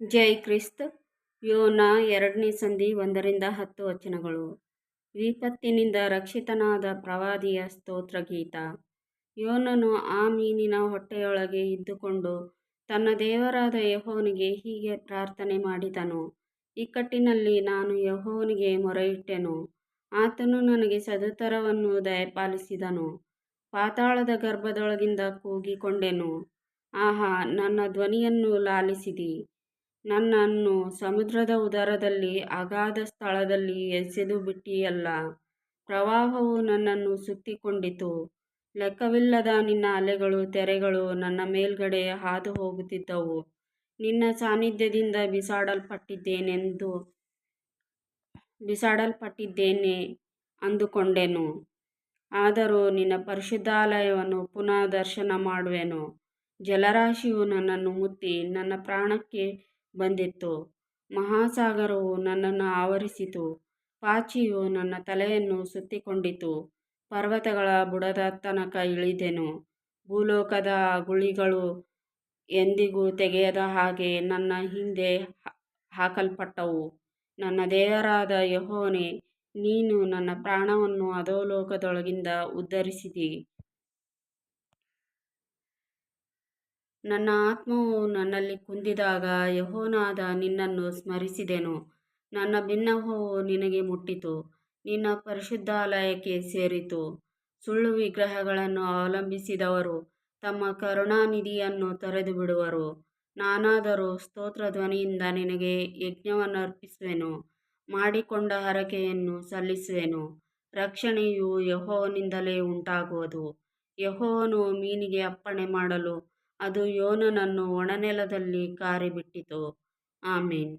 ಜೈ Christ. ಯೋನ ಎರಡನೇ ಸಂಧಿ ಒಂದರಿಂದ ಹತ್ತು ವಚನಗಳು. ವಿಪತ್ತಿನಿಂದ ರಕ್ಷಿತನಾದ ಪ್ರವಾದಿಯ ಸ್ತೋತ್ರ ಗೀತ ಯೋನನು ಆ ಮೀನಿನ ಹೊಟ್ಟೆಯೊಳಗೆ ಇದ್ದುಕೊಂಡು ತನ್ನ ದೇವರಾದ ಯಹೋವನಿಗೆ ಹೀಗೆ ಪ್ರಾರ್ಥನೆ ಮಾಡಿದನು. ಇಕ್ಕಟ್ಟಿನಲ್ಲಿ ನಾನು ಯಹೋವನಿಗೆ ಮೊರೆಯಿಟ್ಟೆನು. ಆತನು ನನಗೆ ಸದತರವನ್ನು ದಯಪಾಲಿಸಿದನು. ಪಾತಾಳದ ಗರ್ಭದೊಳಗಿಂದ ಕೂಗಿಕೊಂಡೆನು. ಆಹಾ, ನನ್ನ ಧ್ವನಿಯನ್ನು ಲಾಲಿಸಿದಿ. ನನ್ನನ್ನು ಸಮುದ್ರದ ಉದರದಲ್ಲಿ, ಅಗಾಧ ಸ್ಥಳದಲ್ಲಿ ಎಸೆದು ಬಿಟ್ಟಿಯಲ್ಲ. ಪ್ರವಾಹವು ನನ್ನನ್ನು ಸುತ್ತಿಕೊಂಡಿತು. ಲೆಕ್ಕವಿಲ್ಲದ ನಿನ್ನ ಅಲೆಗಳು, ತೆರೆಗಳು ನನ್ನ ಮೇಲ್ಗಡೆ ಹಾದು ಹೋಗುತ್ತಿದ್ದವು ನಿನ್ನ ಸಾನ್ನಿಧ್ಯದಿಂದ ಬಿಸಾಡಲ್ಪಟ್ಟಿದ್ದೇನೆಂದು, ಬಿಸಾಡಲ್ಪಟ್ಟಿದ್ದೇನೆ ಅಂದುಕೊಂಡೆನು. ಆದರೂ ನಿನ್ನ ಪರಿಶುದ್ಧಾಲಯವನ್ನು ಪುನಃ ದರ್ಶನ ಮಾಡುವೆನು. ಜಲರಾಶಿಯು ನನ್ನನ್ನು ಮುತ್ತಿ, ನನ್ನ ಪ್ರಾಣಕ್ಕೆ ಬಂದಿತ್ತು. ಮಹಾಸಾಗರವು ನನ್ನನ್ನು ಆವರಿಸಿತು. ಪಾಚಿಯು ನನ್ನ ತಲೆಯನ್ನು ಸುತ್ತಿಕೊಂಡಿತು. ಪರ್ವತಗಳ ಬುಡದ ತನಕ ಇಳಿದೆನು. ಭೂಲೋಕದ ಗುಳಿಗಳು ಎಂದಿಗೂ ತೆಗೆಯದ ಹಾಗೆ ನನ್ನ ಹಿಂದೆ ಹಾಕಲ್ಪಟ್ಟವು. ನನ್ನ ದೇವರಾದ ಯಹೋನೆ ನೀನು ನನ್ನ ಪ್ರಾಣವನ್ನು ಅಧೋಲೋಕದೊಳಗಿಂದ ಉದ್ಧರಿಸಿದಿ. ನನ್ನ ಆತ್ಮವು ನನ್ನಲ್ಲಿ ಕುಂದಿದಾಗ ಯಹೋನಾದ ನಿನ್ನನ್ನು ಸ್ಮರಿಸಿದೆನು. ನನ್ನ ಬಿನ್ನಹವು ನಿನಗೆ ಮುಟ್ಟಿತು. ನಿನ್ನ ಪರಿಶುದ್ಧಾಲಯಕ್ಕೆ ಸೇರಿತು. ಸುಳ್ಳು ವಿಗ್ರಹಗಳನ್ನು ಅವಲಂಬಿಸಿದವರು ತಮ್ಮ ಕರುಣಾನಿಧಿಯನ್ನು ತೊರೆದು ಬಿಡುವರು ನಾನಾದರೂ ಸ್ತೋತ್ರ ಧ್ವನಿಯಿಂದ ನಿನಗೆ ಯಜ್ಞವನ್ನು ಅರ್ಪಿಸುವೆನು. ಮಾಡಿಕೊಂಡ ಹರಕೆಯನ್ನು ಸಲ್ಲಿಸುವೆನು. ರಕ್ಷಣೆಯು ಯಹೋವನಿಂದಲೇ ಉಂಟಾಗುವುದು. ಯಹೋವನು ಮೀನಿಗೆ ಅಪ್ಪಣೆ ಮಾಡಲು ಅದು ಯೋನನನ್ನು ಒಣನೆಲದಲ್ಲಿ ಕಾರಿಬಿಟ್ಟಿತು. ಆಮೇನ್.